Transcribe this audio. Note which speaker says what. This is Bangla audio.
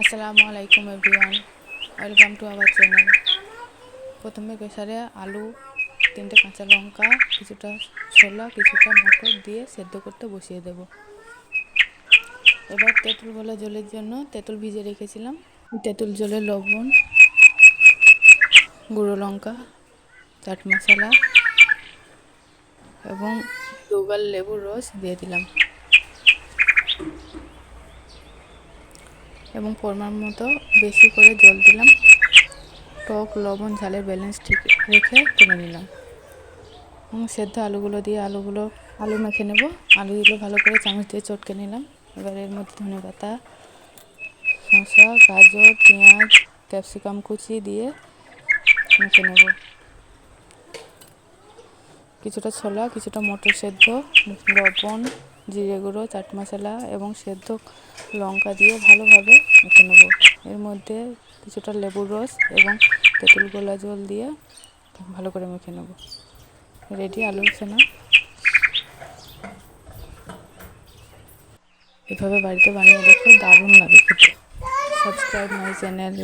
Speaker 1: আসসালামু আলাইকুম everyone. Welcome to our channel. প্রথমে প্রেসারে আলু, তিনটে কাঁচা লঙ্কা, কিছুটা ছোলা, কিছুটা মটর দিয়ে সেদ্ধ করতে বসিয়ে দেব। এবার তেঁতুল গলা জলের জন্য তেঁতুল ভিজে রেখেছিলাম। তেঁতুল জলে লবণ, গুঁড়ো লঙ্কা, চাট মশলা এবং দুবার লেবুর রস দিয়ে দিলাম। এবং পরিমাণ মতো বেশি করে জল দিলাম। টক, লবণ, ঝালের ব্যালেন্স ঠিক রেখে তুলে নিলাম। এবং সেদ্ধ আলুগুলো দিয়ে আলুগুলো, আলু মেখে নেব। আলুগুলো ভালো করে চামচ দিয়ে চটকে নিলাম। এবার এর মধ্যে ধনে পাতা, শসা, গাজর, পেঁয়াজ, ক্যাপসিকাম কুচি দিয়ে মেখে নেব। কিছুটা ছোলা, কিছুটা মটর সেদ্ধ, লবণ জিরে গুঁড়ো, চাট মশলা এবং সেদ্ধ লঙ্কা দিয়ে ভালোভাবে মেখে নেব। এর মধ্যে কিছুটা লেবুর রস এবং তেঁতুল গোলা জল দিয়ে ভালো করে মেখে নেব। রেডি, আলু সেনা এভাবে বাড়িতে বানিয়ে দেখো দারুণ লাগে খেতে। Subscribe my channel